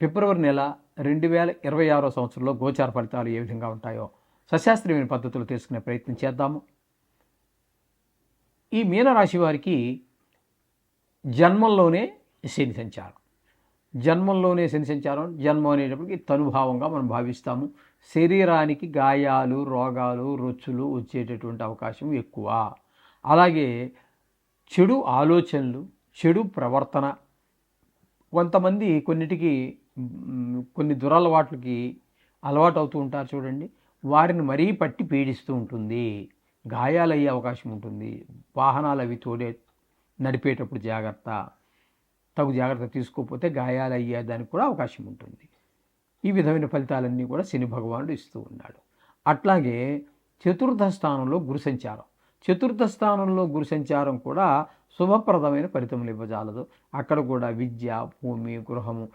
ఫిబ్రవరి నెల రెండు వేల ఇరవై ఆరో సంవత్సరంలో గోచార ఫలితాలు ఏ విధంగా ఉంటాయో సశాస్త్రీయమైన పద్ధతులు తెలుసుకునే ప్రయత్నం చేద్దాము. ఈ మీనరాశి వారికి జన్మంలోనే శని సంచారం. జన్మంలోనే శని సంచారం జన్మం అనేటప్పటికి తనుభావంగా మనం భావిస్తాము. శరీరానికి గాయాలు రోగాలు రొచ్చులు వచ్చేటటువంటి అవకాశం ఎక్కువ. అలాగే చెడు ఆలోచనలు చెడు ప్రవర్తన కొంతమంది కొన్నిటికి కొన్ని దురలవాట్లకి అలవాటు అవుతూ ఉంటారు చూడండి. వారిని మరీ పట్టి పీడిస్తూ ఉంటుంది. గాయాలయ్యే అవకాశం ఉంటుంది. వాహనాలు అవి తోడే నడిపేటప్పుడు జాగ్రత్త తగు జాగ్రత్త తీసుకోకపోతే గాయాలయ్యే దానికి కూడా అవకాశం ఉంటుంది. ఈ విధమైన ఫలితాలన్నీ కూడా శని భగవానుడు ఇస్తూ ఉన్నాడు. అట్లాగే చతుర్థ స్థానంలో గురు సంచారం. చతుర్థ స్థానంలో గురు సంచారం కూడా శుభప్రదమైన ఫలితములు ఇవ్వజాలదు. అక్కడ కూడా విద్య భూమి గృహము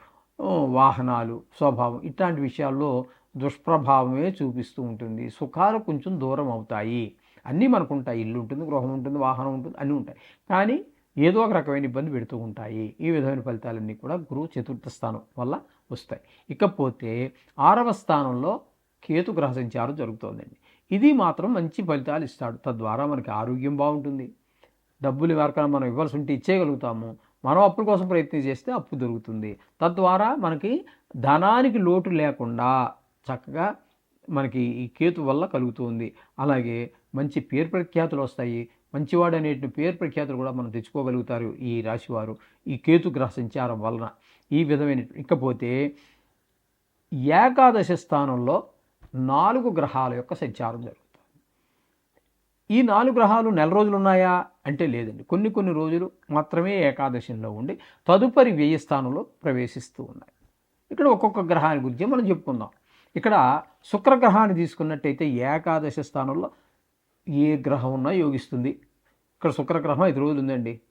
వాహనాలు స్వభావం ఇట్లాంటి విషయాల్లో దుష్ప్రభావమే చూపిస్తూ ఉంటుంది. సుఖాలు కొంచెం దూరం అవుతాయి. అన్నీ మనకు ఉంటాయి ఇల్లు ఉంటుంది గృహం ఉంటుంది వాహనం ఉంటుంది అన్నీ ఉంటాయి. కానీ ఏదో ఒక రకమైన ఇబ్బంది పెడుతూ ఉంటాయి. ఈ విధమైన ఫలితాలన్నీ కూడా గురువు చతుర్థ స్థానం వల్ల వస్తాయి. ఇకపోతే ఆరవ స్థానంలో కేతు గ్రహ సంచారం జరుగుతోందండి. ఇది మాత్రం మంచి ఫలితాలు ఇస్తాడు. తద్వారా మనకి ఆరోగ్యం బాగుంటుంది. డబ్బులు ఎవరికైనా మనం ఇవ్వాల్సి ఉంటే ఇచ్చేయగలుగుతాము. మనం అప్పుల కోసం ప్రయత్నం చేస్తే అప్పు దొరుకుతుంది. తద్వారా మనకి ధనానికి లోటు లేకుండా చక్కగా మనకి ఈ కేతు వల్ల కలుగుతుంది. అలాగే మంచి పేరు ప్రఖ్యాతులు వస్తాయి. మంచివాడు అనే పేరు ప్రఖ్యాతులు కూడా మనం తెచ్చుకోగలుగుతారు ఈ రాశివారు. ఈ కేతు గ్రహ సంచారం వలన ఈ విధమైన ఇకపోతే ఏకాదశ స్థానంలో నాలుగు గ్రహాల యొక్క సంచారం జరుగుతుంది. ఈ నాలుగు గ్రహాలు నెల రోజులు ఉన్నాయా? అంటే లేదండి. కొన్ని కొన్ని రోజులు మాత్రమే ఏకాదశంలో ఉండి తదుపరి వ్యయ స్థానంలో ప్రవేశిస్తూ ఉన్నాయి. ఇక్కడ ఒక్కొక్క గ్రహాన్ని గురించి మనం చెప్పుకుందాం. ఇక్కడ శుక్రగ్రహాన్ని తీసుకున్నట్టయితే ఏకాదశ స్థానంలో ఏ గ్రహం ఉన్నా యోగిస్తుంది. ఇక్కడ శుక్రగ్రహం ఐదు రోజులు ఉందండి.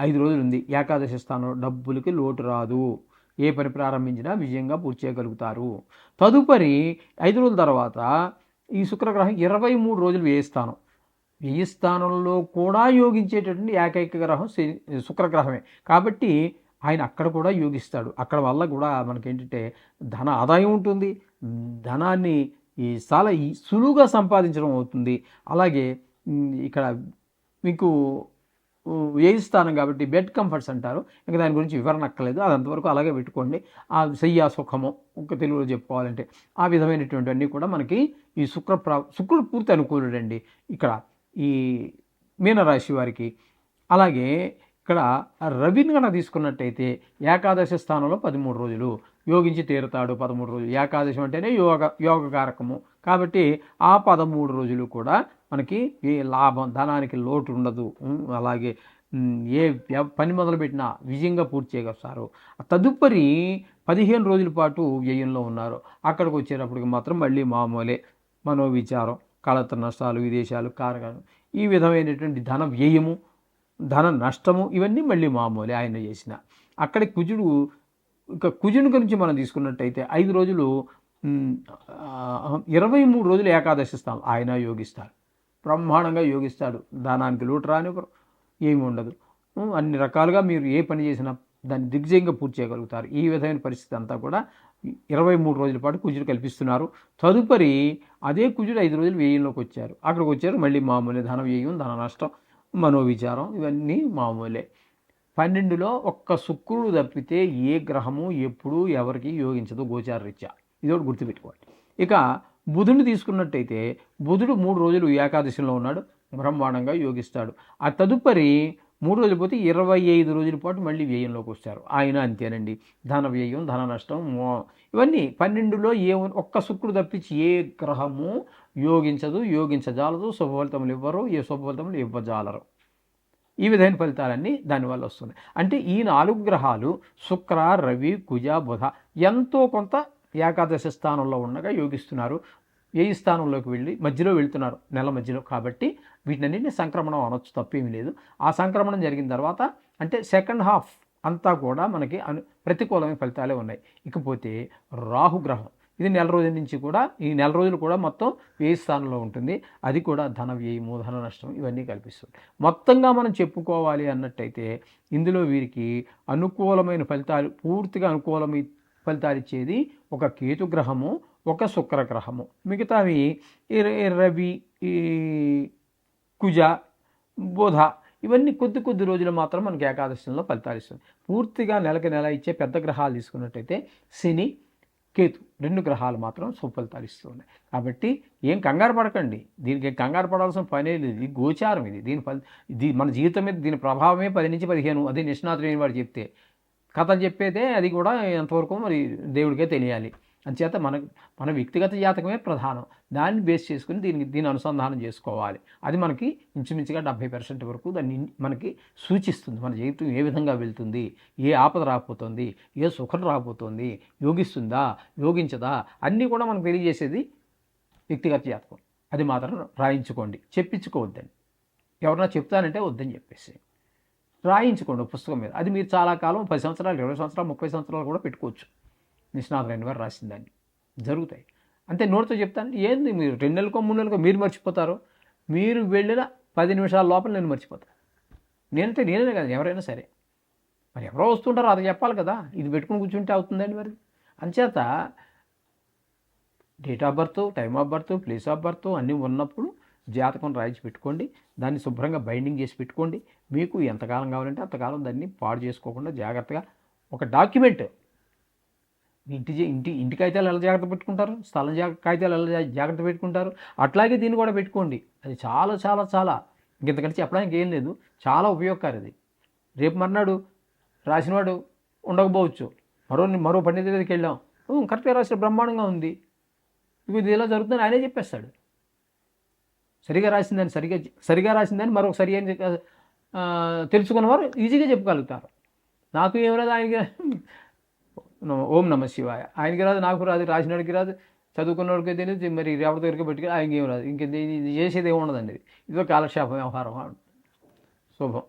ఐదు రోజులు ఉంది. ఏకాదశి స్థానంలో డబ్బులకి లోటు రాదు. ఏ పని ప్రారంభించినా విజయంగా పూర్తి చేయగలుగుతారు. తదుపరి ఐదు రోజుల తర్వాత ఈ శుక్రగ్రహం ఇరవై మూడు రోజులు వేయస్థానం వెయ్యి స్థానంలో కూడా యోగించేటటువంటి ఏకైక గ్రహం శుక్రగ్రహమే. కాబట్టి ఆయన అక్కడ కూడా యోగిస్తాడు. అక్కడ వల్ల కూడా మనకేంటంటే ధన ఆదాయం ఉంటుంది. ధనాన్ని ఈ చాలా ఈ సులువుగా సంపాదించడం అవుతుంది. అలాగే ఇక్కడ మీకు వేయి స్థానం కాబట్టి బెడ్ కంఫర్ట్స్ అంటారు. ఇంకా దాని గురించి వివరణ అక్కర్లేదు. అది అంతవరకు అలాగే పెట్టుకోండి. ఆ శయ్యా సుఖము ఒక తెలుగులో చెప్పుకోవాలంటే ఆ విధమైనటువంటివన్నీ కూడా మనకి ఈ శుక్ర ప్రా శుక్రుడు పూర్తి అనుకూలుడండి. ఇక్కడ ఈ మీనరాశి వారికి. అలాగే ఇక్కడ రవిని కనుక తీసుకున్నట్టయితే ఏకాదశి స్థానంలో పదమూడు రోజులు యోగించి తీరుతాడు పదమూడు రోజులు. ఏకాదశి అంటేనే యోగ యోగ కారకము. కాబట్టి ఆ పదమూడు రోజులు కూడా మనకి ఏ లాభం ధనానికి లోటు ఉండదు. అలాగే ఏ పని మొదలుపెట్టినా విజయంగా పూర్తి చేయగలుగుతారు. తదుపరి పదిహేను రోజుల పాటు వ్యయంలో ఉన్నారు. అక్కడికి వచ్చేటప్పటికి మాత్రం మళ్ళీ మామూలే మనోవిచారం. కళత నష్టాలు విదేశాలు కారకాలు. ఈ విధమైనటువంటి ధన వ్యయము ధన నష్టము ఇవన్నీ మళ్ళీ మామూలే ఆయన చేసిన. అక్కడి కుజుడు ఇక కుజుని గురించి మనం తీసుకున్నట్టయితే ఐదు రోజులు ఇరవై మూడు రోజులు ఏకాదశిస్తాం ఆయన యోగిస్తారు బ్రహ్మాండంగా యోగిస్తాడు. దానానికి లోటు రానివ్వరు ఏమి ఉండదు. అన్ని రకాలుగా మీరు ఏ పని చేసినా దాన్ని దిగ్జయంగా పూర్తి చేయగలుగుతారు. ఈ విధమైన పరిస్థితి అంతా కూడా ఇరవై మూడు రోజుల పాటు కుజుడు కల్పిస్తున్నారు. తదుపరి అదే కుజుడు ఐదు రోజులు వ్యయంలోకి వచ్చారు. అక్కడికి వచ్చారు. మళ్ళీ మామూలే ధన వ్యయం ధన నష్టం మనోవిచారం ఇవన్నీ మామూలే. పన్నెండులో ఒక్క శుక్రుడు తప్పితే ఏ గ్రహము ఎప్పుడు ఎవరికి యోగించదు గోచారరీత్యా. ఇది ఒకటి గుర్తుపెట్టుకోవాలి. ఇక బుధుని తీసుకున్నట్టయితే బుధుడు మూడు రోజులు ఏకాదశిలో ఉన్నాడు. బ్రహ్మాండంగా యోగిస్తాడు. ఆ తదుపరి మూడు రోజులు పోతే ఇరవై ఐదు రోజుల పాటు మళ్ళీ వ్యయంలోకి వస్తారు. ఆయన అంతేనండి. ధన వ్యయం ధన నష్టం ఇవన్నీ పన్నెండులో ఏ ఒక్క శుక్రుడు తప్పించి ఏ గ్రహము యోగించదు యోగించజాలదు శుభఫలితములు ఇవ్వరు ఏ శుభఫలితములు ఇవ్వజాలరు. ఈ విధమైన ఫలితాలన్నీ దానివల్ల వస్తున్నాయి. అంటే ఈ నాలుగు గ్రహాలు శుక్ర రవి కుజ బుధ ఎంతో కొంత ఏకాదశి స్థానంలో ఉండగా యోగిస్తున్నారు. ఏ స్థానంలోకి వెళ్ళి మధ్యలో వెళ్తున్నారు నెల మధ్యలో కాబట్టి వీటినన్నింటినీ సంక్రమణం అనొచ్చు తప్పేమీ లేదు. ఆ సంక్రమణం జరిగిన తర్వాత అంటే సెకండ్ హాఫ్ అంతా కూడా మనకి అను ప్రతికూలమైన ఫలితాలే ఉన్నాయి. ఇకపోతే రాహుగ్రహం ఇది నెల రోజుల నుంచి కూడా ఈ నెల రోజులు కూడా మొత్తం వ్యయ స్థానంలో ఉంటుంది అది కూడా ధన వ్యయము ధన నష్టం ఇవన్నీ కల్పిస్తుంది. మొత్తంగా మనం చెప్పుకోవాలి అన్నట్టయితే ఇందులో వీరికి అనుకూలమైన ఫలితాలు పూర్తిగా అనుకూలమైన ఫలితాలు ఇచ్చేది ఒక కేతుగ్రహము ఒక శుక్రగ్రహము. మిగతావి రవి ఈ కుజ బుధ ఇవన్నీ కొద్ది కొద్ది రోజులు మాత్రం మనకి ఏకాదశంలో ఫలితాలు ఇస్తుంది పూర్తిగా నెలకి నెల ఇచ్చే పెద్ద గ్రహాలు తీసుకున్నట్టయితే శని కేతు రెండు గ్రహాలు మాత్రం సుఫలితాలు ఇస్తున్నాయి కాబట్టి ఏం కంగారు పడకండి. దీనికి కంగారు పడాల్సిన పనే లేదు. ఇది గోచారం ఇది. దీని ఫలి మన జీవితం మీద దీని ప్రభావమే పది నుంచి పదిహేను. అది నిష్ణాతులైన వాడు చెప్తే కథలు చెప్పేదే అది కూడా ఎంతవరకు మరి దేవుడికే తెలియాలి. అంచేత మన మన వ్యక్తిగత జాతకమే ప్రధానం. దాన్ని బేస్ చేసుకుని దీనికి దీని అనుసంధానం చేసుకోవాలి. అది మనకి ఇంచుమించుగా డెబ్బై పర్సెంట్ వరకు దాన్ని మనకి సూచిస్తుంది. మన జీవితం ఏ విధంగా వెళ్తుంది? ఏ ఆపద రాకపోతుంది ఏ సుఖం రాకపోతుంది యోగిస్తుందా? యోగించదా? అన్నీ కూడా మనకు తెలియజేసేది వ్యక్తిగత జాతకం. అది మాత్రం రాయించుకోండి. చెప్పించుకోవద్దండి. ఎవరన్నా చెప్తానంటే వద్దని చెప్పేసి రాయించుకోండి పుస్తకం మీద. అది మీరు చాలా కాలం పది సంవత్సరాలు ఇరవై సంవత్సరాలు ముప్పై సంవత్సరాలు కూడా పెట్టుకోవచ్చు. నిష్ణాతులైన వారు రాసిన దాన్ని జరుగుతాయి. అంతే నోటితో చెప్తాను ఏంది మీరు రెండు నెలలకో మూడు నెలలకో మీరు మర్చిపోతారు? మీరు వెళ్ళిన పది నిమిషాల లోపల నేను మర్చిపోతాను నేనంటే నేనే కదా ఎవరైనా సరే. మరి ఎవరో వస్తుంటారో అది చెప్పాలి కదా. ఇది పెట్టుకుని కూర్చుంటే అవుతుందండి మరి. అంచేత date of birth time of birth place of birth అన్నీ ఉన్నప్పుడు జాతకం రాయించి పెట్టుకోండి. దాన్ని శుభ్రంగా బైండింగ్ చేసి పెట్టుకోండి. మీకు ఎంతకాలం కావాలంటే అంతకాలం దాన్ని పాడు చేసుకోకుండా జాగ్రత్తగా ఒక డాక్యుమెంట్ ఇంటి జా- ఇంటి ఇంటి కాగితాలు ఎలా జాగ్రత్త పెట్టుకుంటారు? స్థలం జా కాగితాలు ఎలా జాగ్రత్త పెట్టుకుంటారు? అట్లాగే దీన్ని కూడా పెట్టుకోండి. అది చాలా చాలా చాలా. ఇంకెంతకంటే చెప్పడానికి ఏం లేదు. చాలా ఉపయోగకారి రేపు మర్నాడు రాసినవాడు ఉండకపోవచ్చు. మరో మరో పండిత దగ్గరికి వెళ్ళాం. కరెక్ట్గా రాసిన బ్రహ్మాండంగా ఉంది. ఇవి ఇది ఇలా జరుగుతుందని ఆయనే చెప్పేస్తాడు. సరిగా రాసిందని సరిగా సరిగా రాసిందని మరొక సరి అని తెలుసుకున్నవారు ఈజీగా చెప్పగలుగుతారు. నాకు ఏం లేదు ఆయనకి ఓం నమ శివాయ. ఆయనకి రాదు నాకు రాదు రాసినోడికి రాదు చదువుకున్నోడికి తెలియదు మరి రేపటి దగ్గరికి పెట్టుకుని ఆయనకి ఏం రాదు. ఇంక ఇది చేసేది ఏమి ఉండదండి ఇది. ఇదో కాలక్షేపం వ్యవహారం. శుభం.